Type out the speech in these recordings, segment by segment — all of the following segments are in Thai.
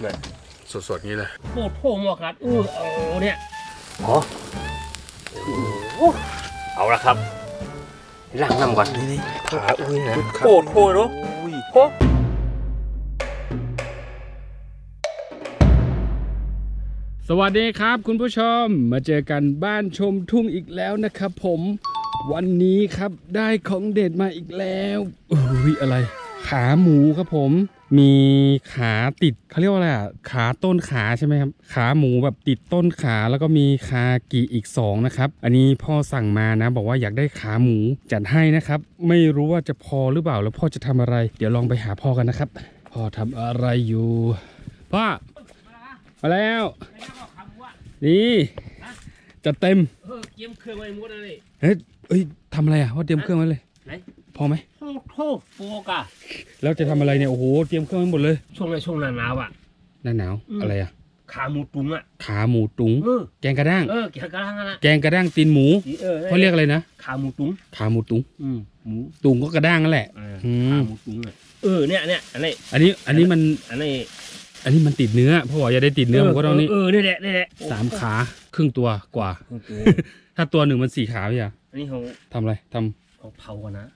เนี่ยสดๆนี้เลยโคตรโทหมอกัดเออเอาเนี่ยอ๋อเอาละครับล้างน้ำก่อนนี่นี่ขาอุ้ยนะโคโคตตรรโคโคตตรรเนาะโคตรสวัสดีครับคุณผู้ชมมาเจอกันบ้านชมทุ่งอีกแล้วนะครับผมวันนี้ครับได้ของเด็ดมาอีกแล้วอุ้ยอะไร ขาหมูครับผม มีขาติดเขาเรียกว่าอะไรอะขาต้นขาใช่ไหมครับขาหมูแบบติดต้นขาแล้วก็มีคากีอีกสองนะครับอันนี้พ่อสั่งมานะ บอกว่าอยากได้ขาหมูจัดให้นะครับ ไม่รู้ว่าจะพอหรือเปล่าแล้วพ่อจะทำอะไร เดี๋ยวลองไปหาพ่อกันนะครับพ่อทำอะไรอยู่พ่อมาแล้วนี่จะเต็มเออเกียมเครื่องไว้หมดเลยเฮ้ยเอ้ยทำอะไรอะว่าเตรียมเครื่องไว้เลยไหน พอไหมโทโทโฟกอะแล้วจะทำอะไรเนี่ยโอ้โหเตรียมเครื่องไว้หมดเลยช่วงในช่วงหน้าหนาวอะ หน้าหนาวอืม อะไรอะ ขาหมูตุ้งอะขาหมูตุงเออแกงกระด้าง เออเกี่ยวกับอะไรนะแกงกระด้างตีนหมูเออเขาเรียกอะไรนะขาหมูตุ้งขาหมูตุงอืมหมูตุงก็กระด้างนั่นแหละเอออืม ขาหมูตุ้งอะเออเนี่ยเนี่ยอันนี้อันนี้อันนี้มันอันนี้อันนี้มันติดเนื้อเพราะว่าอย่าได้ติดเนื้อมันก็ต้องนี่เออนี่แหละนี่แหละสามขาครึ่งตัวกว่า โอ้โหถ้าตัวหนึ่งมันสี่ขาพี่อะอันนี้เขาทำอะไรทำเขาเผากันนะ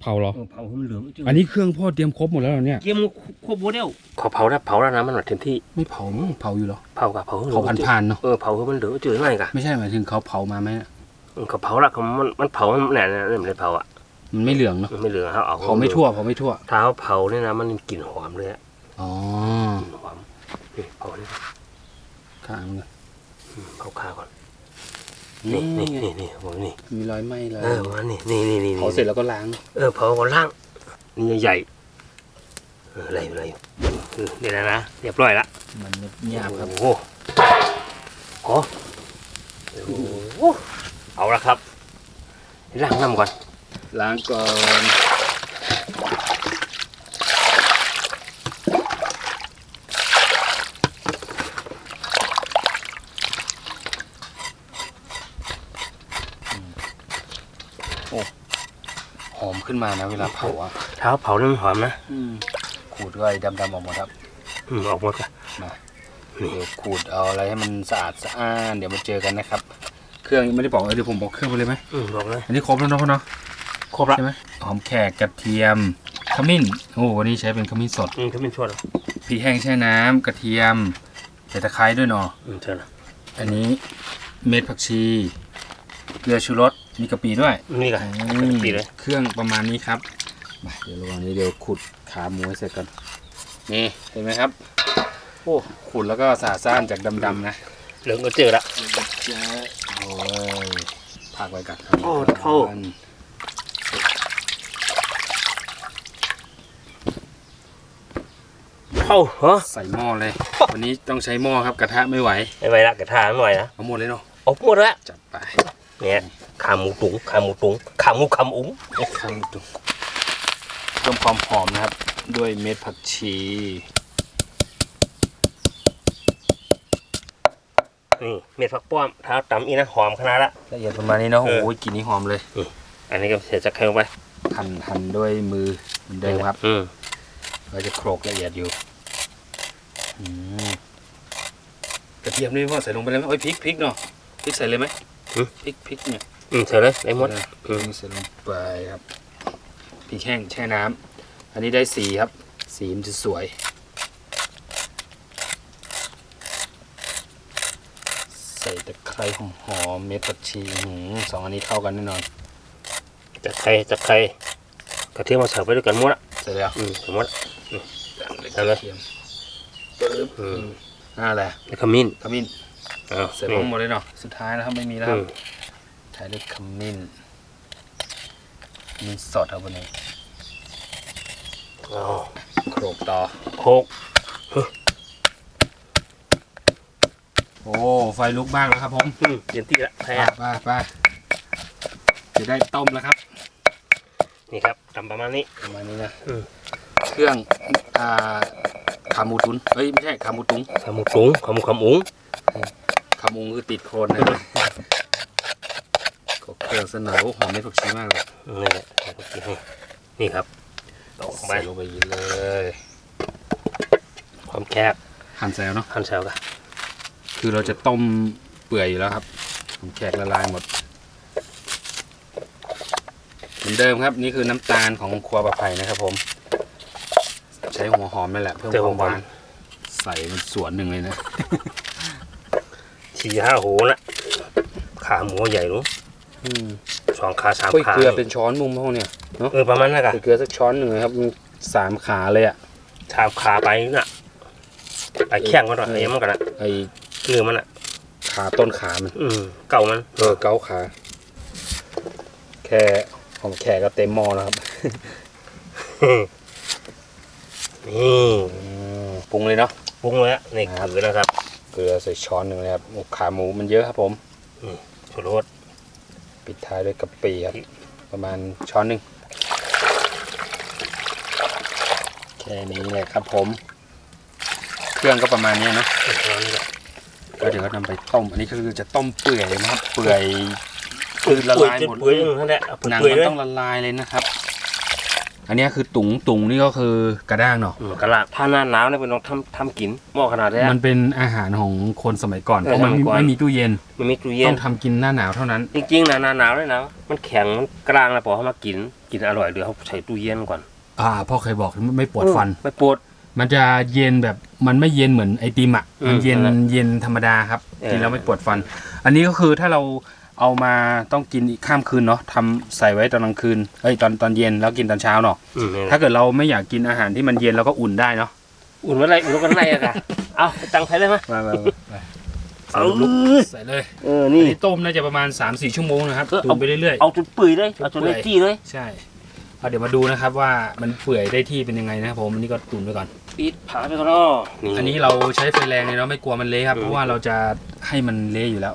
เผาเหรอเออเผาให้มันเหลืองอันนี้เครื่องพ่อเตรียมครบหมดแล้วเหรอเนี่ย เกียมโคบโบเดลขอเผาแล้วเผาแล้วนะมันหน่อยเต็มที่ไม่เผามั้งเผาอยู่เหรอเผากับเผาเผาผ่านๆเนาะเออเผาให้มันเหลืองจืดง่ายกะไม่ใช่หมายถึงเขาเผามาไหมอะเออเขาเผาละเขามันมันเผามันเนี่ยเนี่ยมันเลยเผาอะมันไม่เหลืองเนาะมันไม่เหลืองเขาเอาเผาไม่ทั่วเผาไม่ทั่วถ้าเขาเผาเนี่ยนะมันกลิ่นหอมเลยอะอ๋อกลิ่นหอมนี่เผาเลยข้างเลยเผาขาก่อน นี่นี่นี่นี่ผมนี่มีรอยไหม้เลยเออประมาณนี่นี่นี่นี่เผาเสร็จแล้วก็ล้าง เออเผาก็ล้างนี่ใหญ่ๆเอออะไรอะไรเออเดี๋ยวนะนะเรียบร้อยละมันเงียบครับโอ้โหโอ้โหเอาละครับล้างน้ำก่อนล้างก่อน ขึ้นมานะ เวลาเผาอะเท้าเผาเรื่องหอมนะขูดก็ไอ้ดำๆออกหมดครับ อืมออกหมดกันเดี๋ยวขูดเอาอะไรให้มันสะอาดสะอ้านเดี๋ยวมาเจอกันนะครับ เครื่องยังไม่ได้บอกเออเดี๋ยวผมบอกเครื่องไปเลยไหมอืมบอกเลยอันนี้ครบแล้วเนาะพ่อเนาะครบละใช่ไหมหอมแขกกระเทียมขมิ้นโอ้วันนี้ใช้เป็นขมิ้นสดอืมเขาเป็นชวดเหรอพริกแห้งแช่น้ำกระเทียมใส่ตะไคร้ด้วยเนาะอืมเชิญนะอันนี้เม็ดผักชี เกลือชูรสมีกะปิด้วยนี่กันอืมปีเลย เครื่องประมาณนี้ครับมาเดี๋ยวระหว่างนี้เดี๋ยวขุดขาหมูให้เสร็จก่อนนี่เห็นไหมครับโอ้ขุดแล้วก็สาซ่านจากดำๆนะเหลืองก็เจอละจ้าโอ้ยพักไว้ก่อนโอ้โธ่เข้าเหรอใส่หม้อเลย วันนี้ต้องใช้หม้อครับกระทะไม่ไหว ไม่ไหวละกระทาหน่อยนะเอาหมดเลยเนาะออกหมดละจัดไป เนี่ยขาหมูตุ๋งขาหมูตุ๋งขาหมูคำอุ้งข้างตุเพิ่มความหอมนะครับ ด้วยเม็ดผักชีนี่เม็ดผักป้อมเท้าตำอีนะหอมขนาดละละเอียดประมาณนี้เนาะเออโอ้ยกลิ่นนี้หอมเลยอันนี้ก็เสียจากใครลงไปหั่นหั่นด้วยมือเหมือนเดิมครับอืมเราจะโขลกละเอียดอยู่อืมกระเทียมนี่พ่อใส่ลงไปเลยไหมโอ้ยพริกพริกเนาะพริกใส่เลยไหม พริกพริกเนี่ยอืมเสร็จเลยได้หมดพริกใส่ลงไปครับพริกแห้งแช่น้ำอันนี้ได้สีครับ สีมันจะสวย ใส่ตะไคร้หอมๆเม็ดผักชีอื้อหือสองอันนี้เข้ากันแน่นอนจากใครจากใครกระเทียมมาใส่ไปด้วยกันหมดละเสร็จแล้วอืมหมดละใส่เลยเทียมปึ๊บอืมน่าแหละแล้วขมิ้นขมิ้น อ้าวเสร็จนี่หมดเลยเนาะสุดท้ายนะครับไม่มีแล้วคอืรับมใช้ด้วยขมิ้นขมิ้นสดครับวันนี้อ้าวโขลกต่อโคกโอ้ไฟลุกบ้างแล้วครับผมอืมเย็นที่ละแพ้ไป้าป้าจะได้ต้มแล้วครับ นี่ครับทำประมาณนี้ประมาณนี้นะอืมเครื่องอ่าขาหมูตุนเฮ้ยไม่ใช่ขาหมูตุงขาหมูตุ๋งขาหมูคำอุ้ง ขาหมูคือติดโคนนะก็เครื่องเสนอหอมเม็ดผักชีมากเลยนี่แหละนี่ครับตกลงไปใส่ลงไปเลย ความแคบหั่นแซวเนาะหั่นแซวกันคือเราจะต้มเปื่อยอยู่แล้วครับผมแขกละลายหมด เหมือนเดิมครับ นี่คือน้ำตาลของครัวประไผ่นะครับ ผม ใช้หัวหอมนั่นแหละเพิ่มความหวานใส่มันสวนหนึ่งเลยนะ สี่ห้าโหละขาหมูใหญ่รู้อืมสองขาสามกล้วยขาเกลือเป็นช้อนมุมพวกเนี่ยเออประมาณนั้นกะกล้วยเกลือสักช้อนหนึ่งเลยครับมีสามขาเลยอะ สามขาไปน่ะไปแข้งมันหน่อยเออเอ็มมันกันละไอ้เกลือมันอะ ขาต้นขามันอืมเก่ามัน เออเกาขา แค่ของแขกก็เต็มหม้อแล้วครับนี่อืมปรุงเลยเนาะ ปรุงเลยอะนี่ครับคือนะครับเก ลือใส่ช้อนหนึ่งเลยครับโอ้ขาหมูมันเยอะครับผมชูรสปิดท้ายด้วยกะปิครับ ประมาณช้อนหนึ่งแค่นี้เลยครับผม เครื่องก็ประมาณเนี้ยเนอะนี่แหละก็เดี๋ยวก็นำไปต้ม อันนี้คือจะต้มเปื่อยนะครับ เปื่อยคือละลายหมดเปื่อยๆนั่นแหละเอาหนังเปื่อยมันๆเลยต้องละลายเลยนะครับ อันเนี้ยคือตุงตุงนี่ก็คือกระด้างเนาะอืมกะละถ้าหน้าหนาวเนี่ยเป็นต้องทำทำกินหม้อขนาดนี้มันเป็นอาหารของคนสมัยก่อนเออเพราะมันสมัยก่อน ไม่มีตู้เย็นมันมีตู้เย็ต้น องทำกินหน้าหนาวเท่านั้น จริงๆนะหน้าหนาวเลยนะ มันแข็งมันกลางนะพอเขามากิน กินอร่อยเดี๋ยวเขาใส่ตู้เย็นก่อนอ่าพ่อเคยบอกไม่ปวดฟันไม่ปวด มันจะเย็นแบบมันไม่เย็นเหมือนไอติมอะอืมมันเย็นนั่นแหละเย็นธรรมดาครับเออ กินแล้วไม่ปวดฟัน อันนี้ก็คือถ้าเรา เอามาต้องกินอีกข้ามคืนเนาะทำใส่ไว้ตอนกลางคืนเอ้ยตอนตอนเย็นแล้วกินตอนเช้าเนาะอืมนี่แหถ้าละเกิดเราไม่อยากกินอาหารที่มันเย็นเราก็อุ่นได้เนาะอุ่นไว้ไรอุ่นไว้กันไรอะค่ะเอาไปตังไปเลยไหมมามาใส่เอาลูกใส่เลยเอออันนี่นี้ต้มน่าจะประมาณ 3-4 ชั่วโมงนะครับเออ ตุ๋นไปเรื่อย เอาจนเปื่อยเลยเอาจนได้ที่เลย ๆ ใช่เอาเดี๋ยวมาดูนะครับว่ามันเปื่อยได้ที่เป็นยังไงนะครับผมอันนี้ก็ตุ๋นไปก่อน ปิดผาไปก่อนเนาะ อันนี้เราใช้ไฟแรงเลยเนาะไม่กลัวมันเละครับอืมเพราะว่าเราจะให้มันเละอยู่แล้ว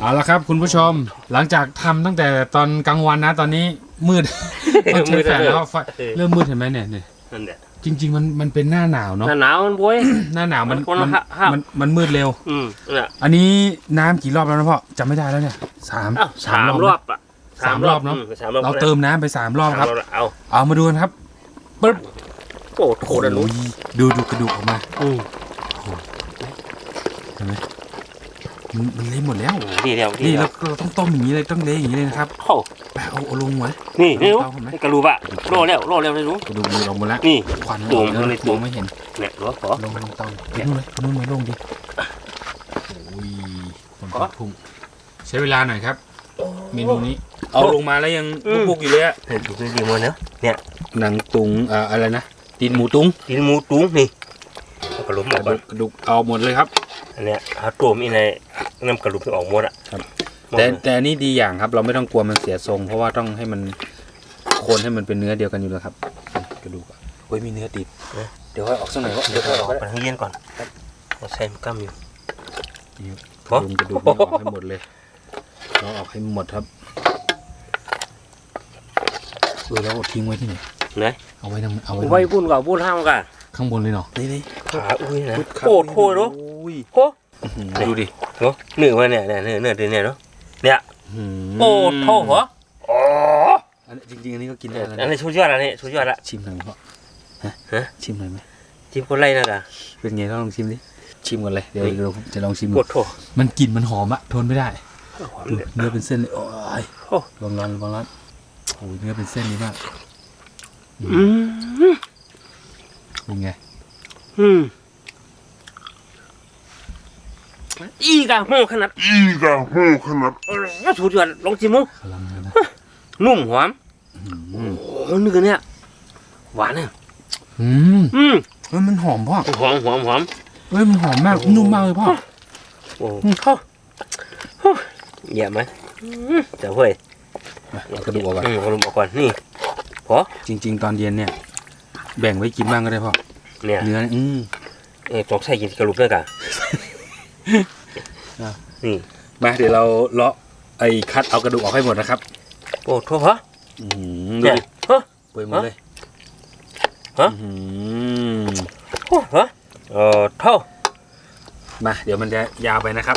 เอาละครับคุณผู้ชมหลังจากทำตั้งแต่ตอนกลางวันนะ ตอนนี้มืดต้องใช้แฟนแล้วไฟเริ่มมืดเห็นไหมเนี่ยเนี่ยนั่นแหละจริง ๆ มันมันเป็นหน้าหนาวเนาะหน้าหนาวมันบวยหน้าหนาวมันมันคนมัละนห้าห้ามัมันมันมืดเร็ว อืมนั่นแหละอันนี้น้ำกี่รอบแล้วนะพ่อจำไม่ได้แล้วเนี่ยสามอ้าวสามรอบอะสามรอบเนอะมสามรอบเราเติมน้ำไปสามรอบครับสามละเอาเอามาดูกันครับปึ๊บโอ้โหดันรู้โอ้ยดูดูกระดูกออกมาอืมเห็นไหม มันมันเละหมดแล้วดีเดียวดีนี่เดียเราวเราต้องต้มอย่างนี้เลยต้องเละอย่างนี้เลยนะครับโอ้ไปเอาเอาลงไว้นี่นี่รู้เอาเห็นไหมนี่กระลูบอะโลแล้วโลแล้วเลยรู้กระดูกมันลงหมดแล้วนี่ควันตูมออกเลยมตูอมงไม่เห็นเนี่ยรู้ขอลงลงเตาไปนู่นเลยไปนู่นมาลงดิโอ้ยคนขอพุ่งใช้เวลาหน่อยครับเมนูนี้เอาลงมาแล้วยังบุกๆอยู่เลยอะเห็นดูดีๆมันเนาะเนี่ยหนังตุงอ่าอะไรนะตีนหมูตุงกินหมูตุ้งนี่เอากระลุมกออระกก่ดูอนกกระดูกเอาหมดเลยครับ อันเนี้ยเอาตัวมอีในน้ำกระลุมที่ออกหมดอะครับ หมดแต่เลยแต่อันนี่ดีอย่างครับ เราไม่ต้องกลัวมันเสียทรง เพราะว่าต้องให้มันโคนให้มันเป็นเนื้อเดียวกันอยู่แล้วครับกระดูกอะเฮ้ยมีเนื้อติดเดี๋ยวค่อยออกสักหน่อยวะเดี๋เดี๋ยยววค่ค่ออยยออกกออไปทางเย็นก่อนเอาใส่กล้ามอยู่กระดูกกระดูกนี่ออกให้หมดเลยเราออกให้หมดครับเออแล้วเอาทิ้งไว้ที่ไหนไหน เอาไว้ทำเอาไว้ไว้บุญกับบุญห้ามกันข้างบนเลยเนาะนี่นี่ขาอุ้ยนะโอ้โหรู้ ยโอ้ดูดิเนาะเนื้อมันเนี่ยเนี่ยเนื้อเนื้อตัวเนี่ยเนาะเนี่ยมโอ้โถเหรออ๋ออันนี้จริงๆอันนี้ก็กินได้แล้วอันนะนี้ชุดยอดอันนี้ชุดยอดละชิมหน่อยพ่อฮะฮะชิมหน่อยไหมจิ้มคนไรนะกะเป็นไงต้องลองชิมดิชิมก่อนเลยเดี๋ยวเดี๋ยวผมจะลองชิมปวดโถมันกลิ่นมันหอมอะทนไม่ได้หอมดูเด็ดเนื้อเป็นเส้นเลยโอ้ยโอ้ลองร้อนลองร้อนโอ้ยเนื้อเป็นเส้นนี้มากอืมเป็นไง อืม อีกอะโหขนาดอีกาหูขนาดเออชุดยอดลองชิมมั้งกำลังเลยนะนุ่มหอมอืมโอ้เนื้อเนี่ยหวานเนี่ยอืมอืมเฮ้ยมันหอมพ่อหอมหอมหอมเฮ้ยมันหอมมากนุ่มมากเลยพ่อโอ้เข้าเหยียบไหมอืมแต่เฮ้ยเอากระดูกออกก่อนอืมกระดูกออกก่อนนี่พอจริง ๆ ตอนเย็นเนี่ย แบ่งไว้กินบ้างก็ได้พ่อเนี่ยเนื้ออืมเออตอกใส่กินกระดูกด้วยกันอะ นี่มาเดี๋ยวเราเลาะไอ้คัดเอากระดูกออกให้หมดนะครับ โอ้โทษเหรออืมดูเนี่ยดิเฮ้ยเปื่อยหมดเลยฮะ อื้อหือ โอ้เหรอเออโทษมาเดี๋ยวมันจะยาวไปนะครับ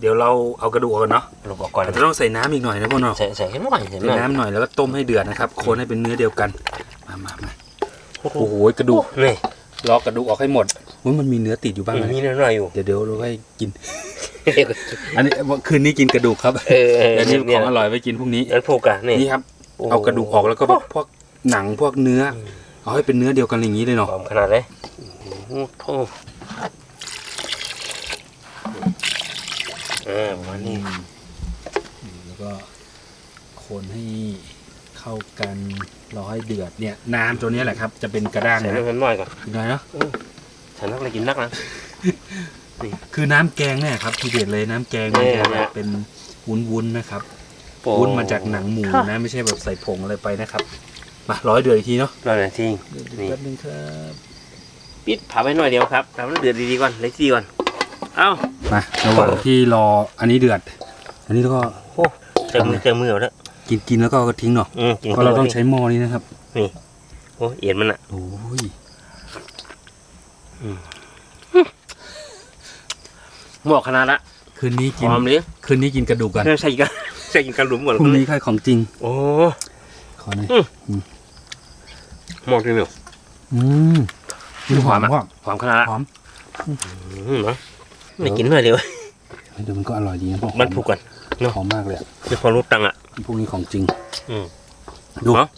เดี๋ยวเราเอากระดูกออกก่อนเนาะกระดูกออกก่อนอาจจะต้องใส่น้ำอีกหน่อยนะพ่อเนาะใส่ใส่ให้หน่อยใส่หใส่น่อยน้ำหน่อยแล้วก็ต้มให้เดือดนะครับคนให้เป็นเนื้อเดียวกันมามามาโอ้โหโอ้โหกระดูกนี่ลอกกระดูกออกให้หมด ว่ามันมีเนื้อติดอยู่บ้างนะมีนิดหน่อยอยู่ เดี๋ยวเดี๋ยวเราให้กิน อันนี้คืนนี้กินกระดูกครับเออเออเดี๋ยวนี้เนี่ยของอร่อยไว้กินพรุ่งนี้นั่นผูกอะนี่นี่ครับโอ้เอากระดูกออกแล้วก็แบบพวกหนังพวกเนื้อ เอาให้เป็นเนื้อเดียวกันอย่างนี้เลยเนาะหอมขนาดเลยโอ้โหเออประมาณนี้แล้วก็คนให้เข้ากันรอให้เดือดเนี่ยน้ำตัวเนี้ยแหละครับ จะเป็นกระด้างใส่นะน้ำมันน้อยก่อนเป็นไงเนาะ ฉันนักเลยกินนักนะ คือน้ำแกงเนี่ยครับทีเด็ดเลยน้ำแกงมันจะเนี่แบยบเป็นวุ้นๆนะครับ โอ้ วุ้นมาจากหนังหมูนะไม่ใช่แบบใส่ผงอะไรไปนะครับ มาร้อยเดือดอีกทีเนาะร้อยนาทีนี่ แป๊บนึงครับ ปิดผ่าไว้หน่อยเดียวครับทำให้เดือดดีๆก่อนเล็กซี่ก่อน เอ้า มาระหว่างที่รออันนี้เดือด อันนี้แล้วก็โอ้เจอมือเจอมือเอาแล้วกินกินแล้วก็ทิ้งเนาะอืมกินเพราะเราต้องใช้หม้อนี้นะครับโอ้ เอียนมันอะ โอ้ย หมอกขนาดละคืนนี้หกิน อมเลยคืนนี้กินกระดูกกันใส่กันใส่กินกันหลุมก่อนพรุ่งนี้ค่อยของจริง โอ้ ขอหน่อยหมอกจริงเหรออืมมันหอมหอมอะว่ะหอมขนาดละหอมอืมเนาะไม่กินหน่อยเดียวเดี๋ยวมันก็อร่อยดีนะมันผูกก่อนหอมมากเลยอะมีความรูปตังอะ พวกนี้ของจริงอืมดูเนาะ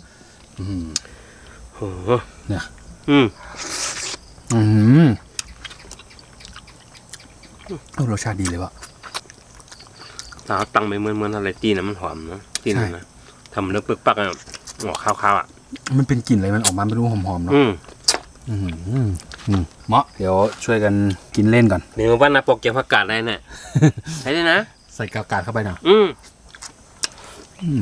อืม โอ้โหเนี่ย อืม อืมโอ้รสชาติดีเลยวะตาตังไปเหมือนเหมือนอะไรตีนะมันหอมนะตีนใช่นะทำเนื้อปึกปักอะหอข้าวๆอะ มันเป็นกลิ่นอะไรมันออกมาไม่รู้หอมๆเนาะอืมอืมอืมอืมเหมาะเดี๋ยวช่วยกันกินเล่นก่อนเมนูบ้านนาปกเกียวผักกาดได้เนี่ยใช่ได้นะใส่กากาดเข้าไปหน่อยอืมอืม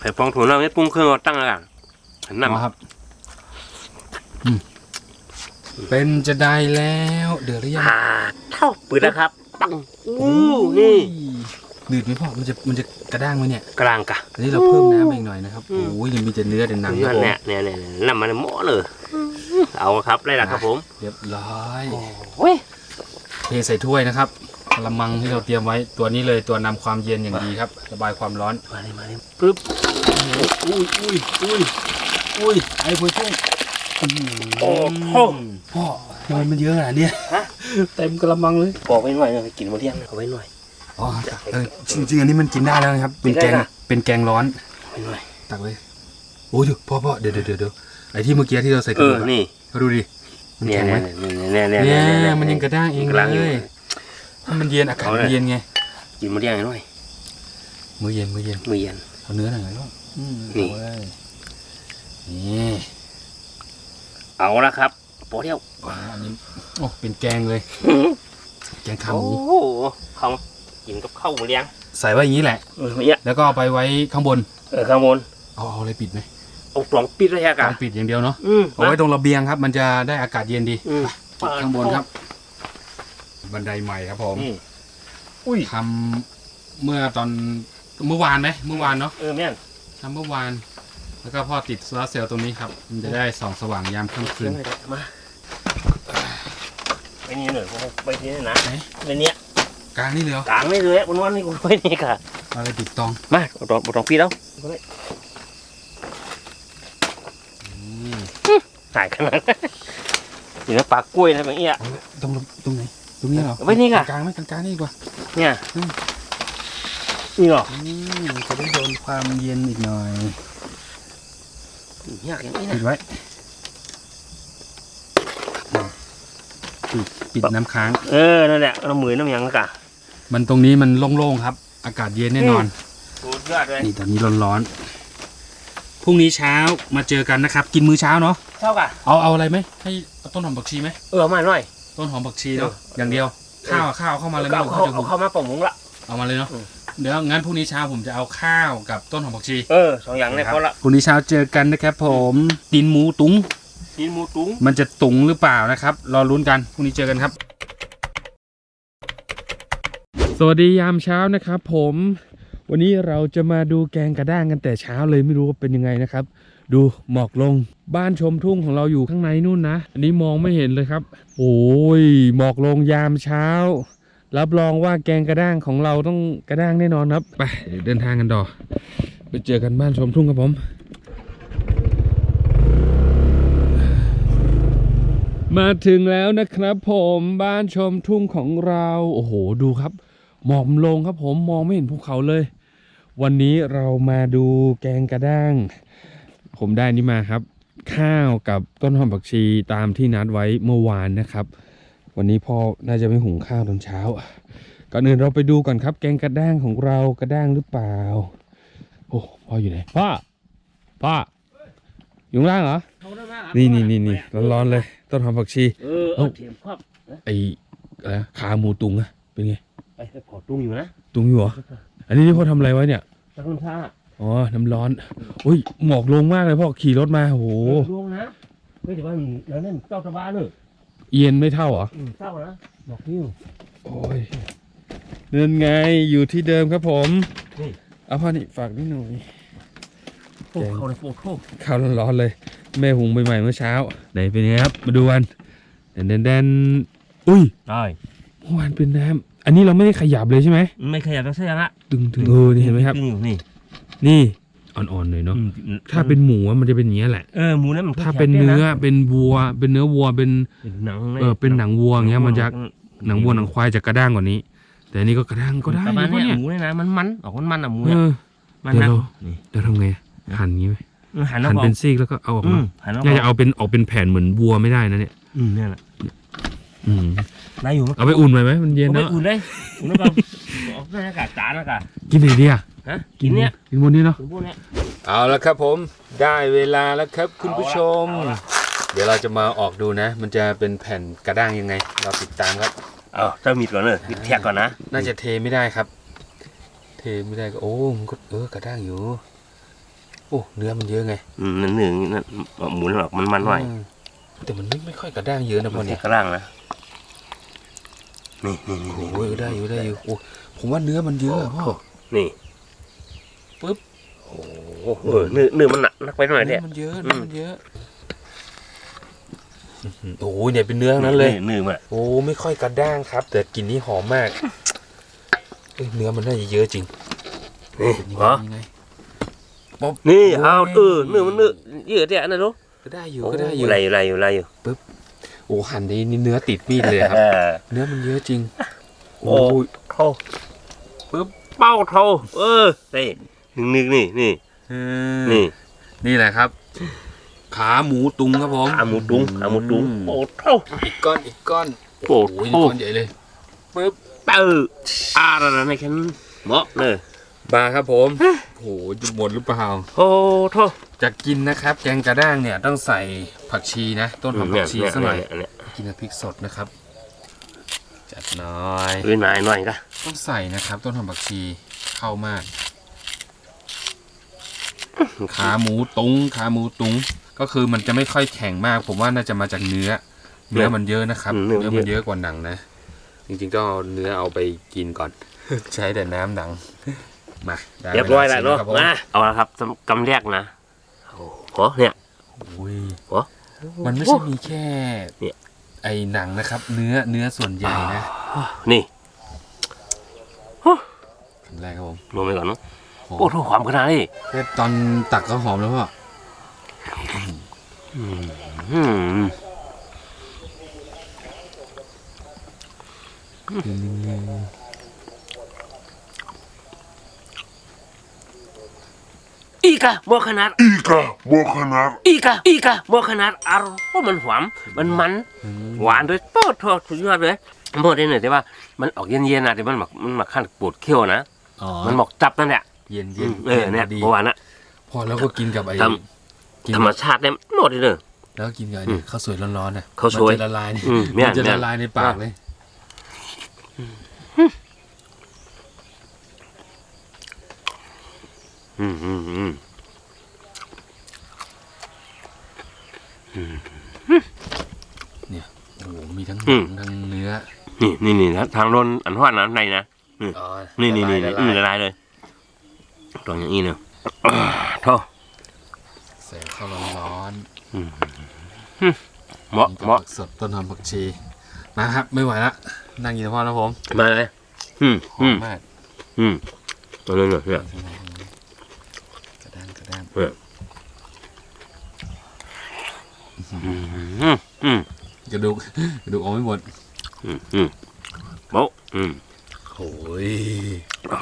ไข่ฟองถั่วเราไม่ปรุงเครื่องเราตั้งอะหันหน้าเอามาครับ อืม เป็นจะได้แล้ว เดือดหรือยังอ่าเท่าปืนนะครับ ปังอู้นี่หนืดไหมพ่อ มันจะมันจะกระด้างไหมเนี่ย กลางกะ อันนี้เราเพิ่มน้ำไปอีกหน่อยนะครับอืมโอ้ยยังมีแต่เนื้อแต่หนังครับนั่นผมแหละเนี่ยเนี่ยเนี่ยน้ำมันหม้อเลย เอาครับได้แล้วครับผม เรียบร้อยโอ้ยเทใส่ถ้วยนะครับกระมังที่เราเตรียมไว้ตัวนี้เลยตัวนำความเย็นอย่างดีครับ ระบายความร้อน มาเลยมาเลยปึ๊บ อุ้ยอุ้ยอุ้ยอุ้ยไอ้พวยพุ่ง โอ้โหพ่อทำไมมันเยอะขนาดเนี้ยฮะเต็มกระมังเลยบอกไว้หน่อยนะกินหมดยังเอาไว้หน่อยอ๋อเออจริงๆอันนี้มันกินได้แล้วนะครับ เป็นแกงกินได้นะเป็นแกงร้อนเอาไว้หน่อยตักเลยโอ้ยเดี๋ยวพ่อพ่อเดี๋ยวเดี๋ยวเดี๋ยวเดี๋ยวไอ้ที่เมื่อกี้ที่เราใส่กเอระดูอกอะนี่เขาดูดิมันเนี่ยแข็งไหมเนี่ยเนี่ยเนี่ยเนี่เนี่ยยมันยังกระด้างเองกำลังอเลยู่ยถ้ามันเย็นอากาศเอาเลยมันเย็นไงกินหมดยังหน่อยมื้อเย็นมื้อเย็นมือเย็นเอาเนื้อหน่อยก็อืมนี่เอาเลยนี่ เอาละครับโปเดียวอ๋ออันนี้โอ้เป็นแกงเลย แกงขาหโอ้มูโหเขากินกับข้าวหมูเลี้ยงใส่ไว้อย่างนี้แหละ เออเนี่ยแล้วก็เอาไปไว้ข้างบนเออข้างบนเอาเอาอะไรปิดไหมเอากล่องปิดเลยอะกากันรปิดอย่างเดียวเนาะอืมเอาไว้ตรงระเบียงครับ มันจะได้อากาศเย็นดีอืมปิดข้างบนครับ บันไดใหม่ครับผมนี่อุ้ยทำเมื่อตอนเมื่อวานไหมเมื่อวานเนาะเออแม่นทำเมื่อวาน แล้วก็พ่อติดโซลาร์เซลล์ตรงนี้ครับ มันจะได้ส่องสว่างยามค่ำคืเรื่นองอะไรมาไปนี่หน่อยไปนี่นะไหนไปเนี้ยกลางนี่เลยเหรอกลางนี่เลยวันวันนี้กูไปนี่ค่ะ เอาอะไรปิดตองมาบดองบดองพี่แล้วนี่หายขนาดนั้นอยู่ในปากกล้วยนะบางเอี้ย เอาไว้ตรงตรงไหนตรงนี้เหรอเอาไว้นี่ค่ะ กลางไหมกลางกลางนี่ดีกว่าเนี่ยนี่หรอ อืมจะได้โดนความเย็นอีกหน่อย ยากอย่างนี้ปินะดไว้ปิดปิดน้ำค้าง เออ นั่นแหละน้ำมือน้ำยังละกะมันตรงนี้มันโล่งๆครับ อากาศเย็นแน่นอนสุดยอดเลยนี่ตอนนี้ร้อนๆพรุ่งนี้เช้ามาเจอกันนะครับ กินมื้อเช้าเนาะเท่ากะเอาเอาอะไรไหมให้เอาต้นหอมผักชีไหมเออมาหน่อยต้นหอมผักชีเนาะเอออย่างเดียว ข้าวข้าวเข้ามาเลยเอาไม่เข้าต้องจะเอาหุงเข้ามาป่งมุ้งละเอามาเลยเนาะอืม เดี๋ยวงั้นพรุ่งนี้เช้าผมจะเอาข้าวกับต้นหอมผักชี เออสองอย่างเนี่ยพอละพรุ่งนี้เช้าเจอกันนะครับ ผมตีนหมูตุงกินหมูตุ้งมันจะตุงหรือเปล่านะครับ รอลุ้นกันพรุ่งนี้เจอกันครับ สวัสดียามเช้านะครับ ผม วันนี้เราจะมาดูแกงกระด้างกันแต่เช้าเลยไม่รู้ว่าเป็นยังไงนะครับ ดูหมอกลงบ้านชมทุ่งของเราอยู่ข้างในนู่นนะ อันนี้มองไม่เห็นเลยครับ โอ้ยหมอกลงยามเช้า รับรองว่าแกงกระด้างของเราต้องกระด้างแน่นอนครับ ไปเดี๋ยวเดินทางกันต่อไปเจอกันบ้านชมทุ่งครับผม มาถึงแล้วนะครับผมบ้านชมทุ่งของเรา โอ้โหดูครับ หมอกลงครับผมมองไม่เห็นภูเขาเลย วันนี้เรามาดูแกงกระด้าง ผมได้นี่มาครับ ข้าวกับต้นหอมผักชีตามที่นัดไว้เมื่อวานนะครับ วันนี้พ่อน่าจะไม่หุงข้าวตอนเช้า ก่อนอื่นเราไปดูก่อนครับ แกงกระด้างของเรากระด้างหรือเปล่า โอ้พ่ออยู่ไหนพ่อพ่ออยู่ข้างล่างเหรอ นี่นี่นี่นี่ร้อนๆเลยต้นหอมผักชีเออเอาเทียมครอบไออะไรนะขาหมูตุงอะเป็นไงไปไปขอตุ้งอยู่นะตุงอยู่เหรออันนี้ที่พ่อทำอะไรไว้เนี่ยตะลุนท่าอ๋อ น้ำร้อนอุ้ยหมอกลงมากเลยพ่อขี่รถมาโอ้โหลวงนะเฮ้ยแต่ว่าแล้วนั่นเจ้าตะบ้านเนอะ เอียนไม่เท่าเหรออืมเจ้านะบอกนิ้ว โอ้ยเดินไงอยู่ที่เดิมครับผมนี่ เอาพ่อนี่ฝากนิดหน่อย โอ้เขาในโฟโต้ข้าวร้อนๆเลย แม่หุงใหม่ๆเมื่อเช้า ไหนเป็นไงครับ มาดูกันแดนแดนแดนอุ้ยได้เมื่อวานเป็นน้ำอันนี้เราไม่ได้ขยับเลยใช่ไหมไม่ขยับต้องใช่ยังอะดึงถึงเออนี่เห็นไหมครับตึงอยู่นี่นี่ อ่อนๆเลยเนาะอืมถ้าเป็นหมูอะมันจะเป็นอย่างนี้ยแหละเออหมูนั้นมันถ้าเป็นเนื้อเป็นวัว เป็นเนื้อวัวเป็นเป็นหนังเออเป็นหนังวัวอย่างเงี้ยมันจะหนังวัวหนังควายจะกระด้างกว่านี้ แต่อันนี้ก็กระด้างก็ได้ประมาณนะเนี้ยเนี่ยหมูเนี่ยนะมันมันออกมันมันอะหมูเอเนี่ยอ มันเดี๋นะยวเรา นี่เดี๋ยวทำไงหั่นอย่างงี้ไหมหันแล้วหั่นพอเป็นซีกแล้วก็เอาออกอืมามหันแล้วพน่าจะเอาเป็นออกเป็นแผ่นเหมือนวัวไม่ได้นะเนี่ยอืมเนี่ยแหละอืมได้อยู่มั้ยเอาไปอุ่นไว้ไหมมันเย็นเอาไปเนาะอุ่นเลยอุ่นแล้วก็ออกหน้าอากาศจานอากาศกินไหนดีอะ ฮะกินเนี้ยกินบนนี้เนาะถึงพวกเนี้ยเอาละครับผมได้เวลาแล้วครับคุณผู้ชมเอาละเดี๋ยวเราจะมาออกดูนะ มันจะเป็นแผ่นกระด้างยังไง เราติดตามครับเอาเจ้ามีดก่อนเนอะมีดแทกก่อนนะน่าจะเทไม่ได้ครับ เทไม่ได้ก็โอ้มันก็เออกระด้างอยู่ โอ้เนื้อมันเยอะไงอืมนั่นหนึ่งนั่นหมูนั่นหรอกมันมันหน่อยอืมแต่มันไม่ไม่ค่อยกระด้างเยอะนะพอมันแทเนี่กยกระด้างนะนี่นี่นี่โอ้นี่โหได้อยู่ได้อยู่โอ้ผมว่าเนื้อมันเยอะอะพ่อนี่ ปึ๊บโอ้โหเออเนื้อเนื้อมันหนักนักไปหน่อยเนื้เนี่อยมันเยอะเนื้อมันเยอะอื้อหือโอ้โหเนี่ยเป็นเนื้อทั้งนั้นเลยเนื้อมันโอ้ไม่ค่อยกระด้างครับ แต่กลิ่นนี่หอมมากเอ้ยเนื้อมันน่าจะเยอะจริงนี่เป็นเหรอยังไงนี่เอาเออเนื้อมันเนื้อเยอะเนี่ยนะลูกก็ได้อยู่ก็ได้อยู่ไรอยู่ไรอยู่ไรอยู่โอ้หั่นดีนี่เนื้อติดมีดเลยครับเออเนื้อมันเยอะจริง โอ้โอ้ยโทปึ๊บเป้าโทเออนี่ห นึ่งหนึ่งนี่นี่นี่นี่นี่แหละครับ ขาหมูตุงครับผมขาหมูตุงขาหมูตุงอืมโอ้เท่าอีกก้อนอีกก้อนโอ้โอ้ยโหก้อนใหญ่เลยปึ๊บเตอร์อะไรนะในแค่นเหมาะเลยบาครับผมโอ้โหจะหมดหรือเปล่าโอ้โทจะกินนะครับ แกงกระด้างเนี่ยต้องใส่ผักชีนะ ต้นหอมผักชีสักหน่อยอันเนี้ยกินกับพริกสดนะครับ จัดหน่อยเอ้ยนายหน่อยก็ต้องใส่นะครับ ต้นหอมผักชีเข้ามาก ขาหมูตุงขาหมูตุงก็คือมันจะไม่ค่อยแข็งมาก ผมว่าน่าจะมาจากเนื้อ เนื้อมันเยอะนะครับ เนื้อมันเยอะกว่าหนังนะ จริงๆก็เอาเนื้อเอาไปกินก่อน ใช้แต่น้ำหนัง มาได้เรียบร้อยแล้วชิมเนาะครับผมมาเอาละครับกำแรกนะโอ้โหเนี่ยโอ้ยโอ้มันไม่ใช่มีแค่เนี่ยไอ้หนังนะครับ เนื้อเนื้อส่วนใหญ่นะนี่คำแรกครับผมลงไปก่อนเนาะ โอ้โอ้โหความขนาดนี้แค่ตอนตักก็หอมแล้วพ่ออืมอีกอะบ่ขนาด Ica, Bocanar, อีกอะอีกอะบ่ขนาดอร่อยเพราะมันหวานมันมัน หวานด้วยโตโทษสุดยอดเลยหมดได้หน่อยแต่ว่ามันออกเย็นๆนะแต่มันหมักมันหมักขั้นปวดเขี้ยวนะอ๋อมันหมอกจับนั่นแหละ เย็นอืเย็นมเออเนี่ยดีเมื่อวานนะพอแล้วก็กินกับไอ้ทกินธรรมชาติเนี่ยหมดเลยเนอะแล้วก็กินกับไอ้อืนี่มข้าวสวยร้อนๆนะข้าวสวยมันจะละลายในอืมแม่นมันจะแม่ละนลายในปากเลยอืมอืมอืมโอ้โหมีทั้งหอืนัมงทั้งเนื้อ นี่นี่นี่นะทางโดนอันทอดน้ำในนะอ๋อนี่นี่นี่ละอืมลายละลายละลายเลย ตรงอย่างนี้เนอะโทษใส่ข้าวร้อนเหมาะๆกินกับเหมาะผักสดต้นหอมผักชีมาครับ ไม่ไหวละนั่งกินกับพ่อแล้วผม มาเลยอืมหออืมมมาก อืมตัวนี้เนี่ยเนี่ยกระด้างกระด้างอืมอืมอืมกระดูกกระดูกออกไม่หมด อืมอืมโบ๊ะอืมโอ้ยจั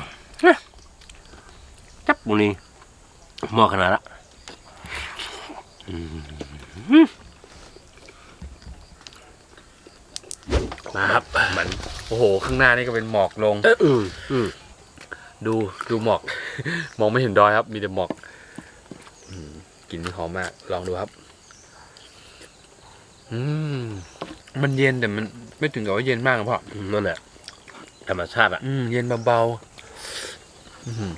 บบุนี่หม้อขนาดละมาครับมันโอ้โห ข้างหน้านี่ก็เป็นหมอกลงเอออืมอืมดูดูหมอก มองไม่เห็นดอยครับ มีแต่หมอกอืมกลิ่นนี่หอมมาก ลองดูครับ อืม มันเย็นแต่มันไม่ถึงกับว่าเย็นมากนะพ่อนั่นแหละธรรมชาติอะ อืม เย็นเบาๆอื้อหือ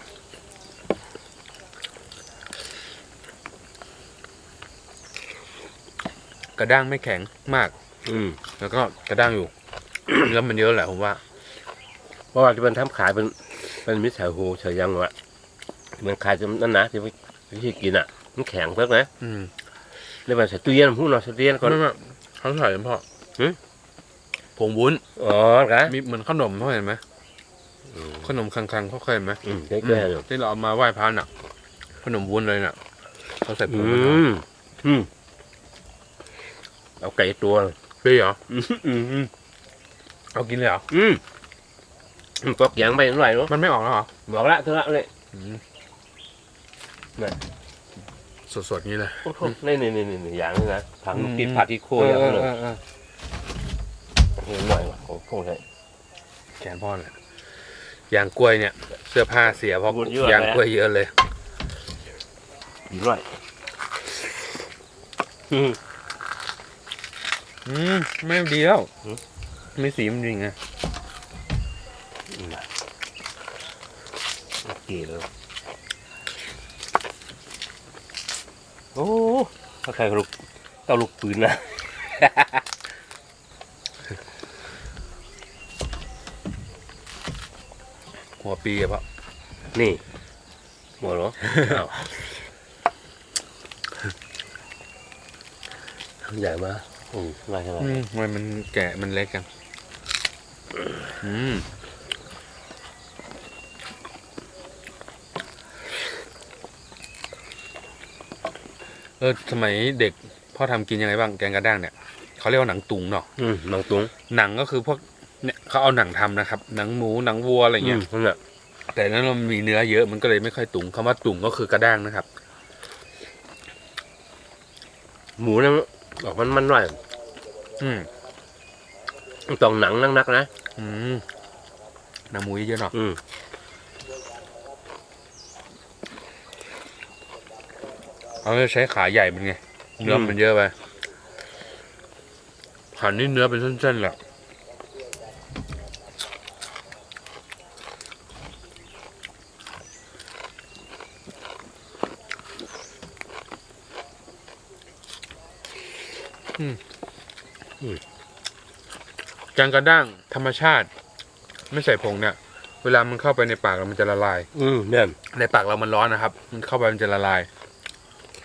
กระด้างไม่แข็งมาก อืมแล้วก็กระด้างอยู่ แล้วมันเยอะแหละผมว่า เพราะว่าที่มันทำขายเป็นเป็นมิตรสายหูเฉยยังวะที่มันขายจนนั่นนะที่วิธีกินอะ มันแข็งเพิ่มนะอืมเรียกว่าใส่ตู้เย็นพูดเนาะใส่ตู้เย็นก่อน ไม่ไม่เขาใส่เฉพาะหืมผงวุ้น อ๋อคะมีเหมือนขนมเขาเห็นไหมขนมคังๆเขาเคยเห็นไหมอืมได้เกลืออยู่ที่เราเอามาไหว้พระน่ะ ขนมวุ้นเลยน่ะเขาใส่ผอืงวุ้นเอามอืม เอาไก่ตัวเปรี้ยวเหรออืมอืมอืมเอากินเลยเหรอ อืมมันปอกยางไปหน่อยเนาะมันไม่ออกแล้วเหรอ บอกละเท่าละเลยอืมนั่นสดๆนี้เลยโอ้โหนี่นี่นี่นี่อย่างนี้นะถังอืมติดผัดที่โคยอย่างนั้นเลยเออเออเห็นหน่อยว่ะโอ้โหใช่แขนพ่อเลยยางกล้วยเนี่ย เสื้อผ้าเสียเพราะบุญเยอะยางแล้วกล้วยเยอะเลยดีหน่อยอืม อืมไม่ดีแล้วหืมไม่สีมันดีไงโอเคเลยโอ้ถ้าใครลูกเต้าลูกปืนนะ หัวปีอะพ่อนี่หมดเหรอ อ้าวใหญ่มาก อืมง่ายขนาดอืมทำไมมันแก่มันเล็กกันอืมเออสมัยเด็กพ่อทำกินยังไงบ้างแกงกระด้างเนี่ยเขาเรียกว่าหนังตุงเนาะอืมบางตุงหนังก็คือพวกเนี่ยเขาเอาหนังทำนะครับ หนังหมูหนังวัวอะไรเงี้ยมนั่นแหละแต่นั้นมันมีเนื้อเยอะมันก็เลยไม่ค่อยตุงคำว่าตุงก็คือกระด้างนะครับ หมูนั่นออก มันมันหน่อยอืมต้องหนังนักๆนะอืมหนังหมูเยอะๆเนาะอืมเอาจะใช้ขาใหญ่เป็นไงเนื้อมันเยอะไปหั่นนี่เนื้อเป็นเส้นๆแหละ อืมอืมแกงกระด้างธรรมชาติ ไม่ใส่ผงเนี่ย เวลามันเข้าไปในปากแล้วมันจะละลาย อืมเนี่ยในปากเรามันร้อนนะครับ มันเข้าไปมันจะละลาย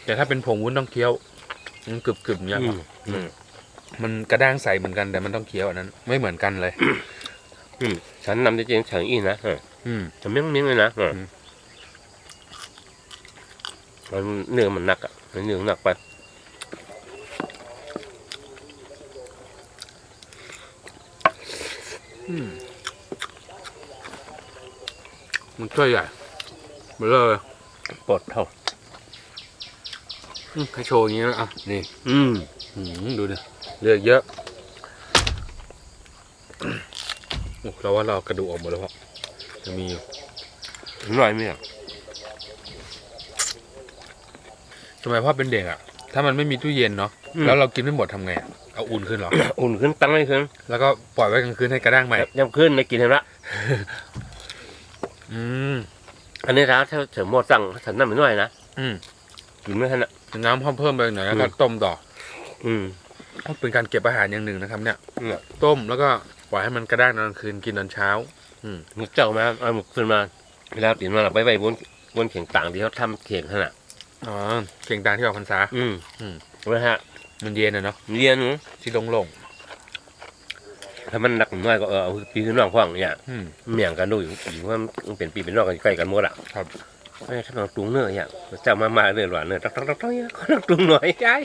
แต่ถ้าเป็นผงวุ้นต้องเคี้ยวมันกรึบๆอย่างเงี้ยอืคมรับอืมมันกระด้างใสเหมือนกันแต่มันต้องเคี้ยวอันนั้น ไม่เหมือนกันเลย อืมฉันนำจริงๆฉันอีนะเอออืมฉันเมี่ยงเมี่ยงเลยนะเอออมมันเนื้อมันหนักอะมันเนื้อหนักไป มันช่วยใหญ่เบลอเลยปลดเท่าอืมให้โชว์อย่างนี้นะอะนี่ อืมอืมดูดิเลือกเยอะโอ้เราว่าเรากระดูกออกหมดแล้วเพราะจะมีอยู่หน่อยเมี่ยงสมัยพ่อเป็นเด็กอะ ถ้ามันไม่มีตู้เย็นเนาะแล้วเรากินไม่หมดทำไงอะเอาอุ่นขึ้นเหรอ อุ่นขึ้นตั้งไม่ขึ้น แล้วก็ปล่อยไว้กลางคืนให้กระด้างใหม่ย่ำขึ้นในกินเห็นละ อืมอันนี้ถ้าถ้าเฉยหมดสั่งฉันน้ำไม่น้อยนะอืมกินไม่ทันอะ น้ำเพิ่มเพิ่มไปหน่อยแล้วก็อืม ต้มต่ออืมเป็นการเก็บอาหารอย่างหนึ่งนะครับ เนี่ยเนี่ย ต้มแล้วก็ปล่อยให้มันกระด้างตอนกลางคืนกินตอนเช้ามึกเจ้ามาเอาหมึกขึ้นมาเวลาติดมาเราไปไปบนบนเข่งต่างที่เขาทำเข่งขนาดอ๋อเก่งตางที่ออกพรรษา อืมอืม นะฮะมันเย็นอะเนาะเรียนหนูที่โล่ง ถ้ามันหนักน้อยก็เออเอาปีขึ้นนอกห้องเนี่ยๆอืม เมี่ยงกันดูอยู่อยู่ว่ามันเป็นปีเป็นนอกกันใกล้กันหมดอะครับ ไอ้ถ้าเราปรุงเนื้ออย่างเจ้ามามาเนื้อหวานเนื้อตักตักตักตักเนี่ยขอปรุงหน่อยใช่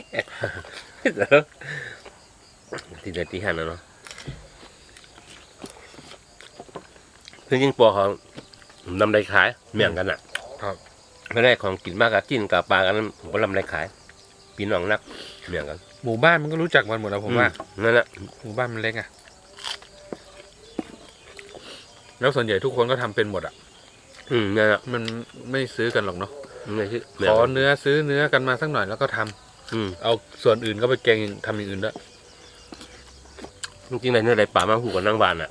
ตีเดือดตีหันนะเนาะคือยิ่งปอเขานำไรขายเมี่ยงกันอะครับ ไม่ได้ของกินมากกับจิ้นกับปลากันผมก็นำไรขายพี่น้องนักเมี่ยงกันหมู่บ้านมันก็รู้จักมันหมดแล้วผมว่าอืนั่นแหละหมู่บ้านมันเล็กอะ แล้วส่วนใหญ่ทุกคนก็ทำเป็นหมดอะอืมนั่นแหละมันไม่ซื้อกันหรอกเนาะนี่คือขอเนื้อซื้อเนื้อกันมาสักหน่อยแล้วก็ทำอืมเอาส่วนอื่นก็ไปแกงทำอย่างอื่นด้วยจริงๆในเนื้อไรป่ามาหูกับนั่งบานอะ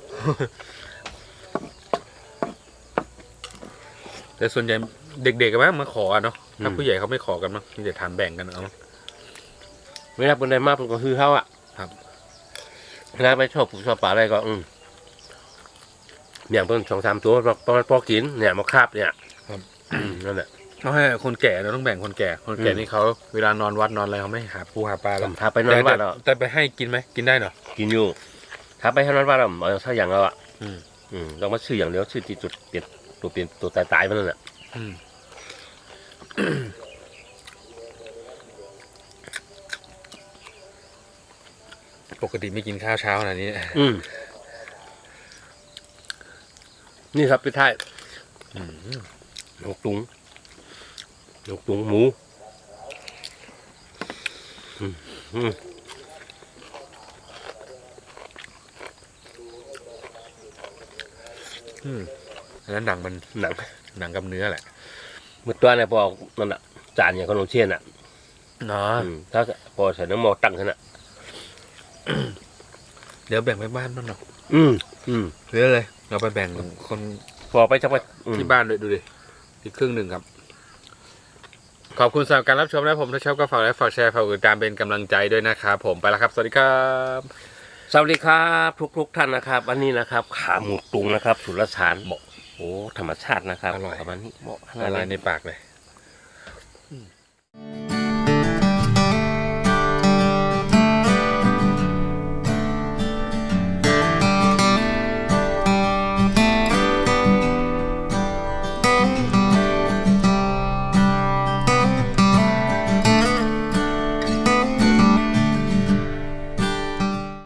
แต่ส่วนใหญ่เด็กๆกันมั้งมาขออะเนาะถ้าอืมผู้ใหญ่เขาไม่ขอกันมั้งมีแต่ทานแบ่งกันเอาไม่ได้เป็นไรมากเป็นก็คือเขาอะ ครับเวลาไปชอบปลูกชอบป่าอะไรก็ อืม อย่างต้นสองสามตัวพอพอกินเนี่ยมาคาบเนี่ยอืมนั่นแหละเอาให้คนแก่เราต้องแบ่งคนแก่ คนแก่อืม นี่เขาเวลานอนวัดนอนอะไรเขาไม่หาปูหาปลาแล้วถ้าไปนอนแต่บ้านเราแต่ไปให้กินไหมกินได้เหรอ กินอยู่ ถ้าไปให้นอนบ้านเราเอาถ้าอย่างเราอะอืม อืมเรามาชื่ออย่างเดียวชื่อที่จุดเปลี่ยนตัวเปลี่ยนตัวตายตายๆมันนั่นแหละอืมปกติไม่กินข้าวเช้าขนาดนี้ อืม นี่ครับพี่ท้ายอืมนกตุงนกตุงหมูอืมอืมอืมอันนั้นหนังมันหนังหนังกับเนื้อแหละเมื่อตัวเนี่ยพอนั่นอะ จานอย่างขนมเชียนอะเนาะอืมถ้าพอใส่น้ำหมอตั้งขึ้นอะเดี๋ยวแบ่งไปบ้านบ้างเนาะอืม อืมเหลือเลย เราไปแบ่งคนพอไปสักวันอืมที่บ้านด้วยดูดิอีกครึ่งหนึ่งครับ ขอบคุณสำหรับการรับชมนะผมถ้าชอบก็ฝากไลค์ฝากแชร์ฝากกดติดตามเป็นกำลังใจด้วยนะครับผมไปแล้วครับ สวัสดีครับ สวัสดีครับทุกทุกๆท่านนะครับวันนี้นะครับ ขาหมูตุงนะครับ สุรสารบอกโอ้ธรรมชาตินะครับอร่อย ประมาณนี้บอกขนาละดลายนี้ ในปากเลยอืม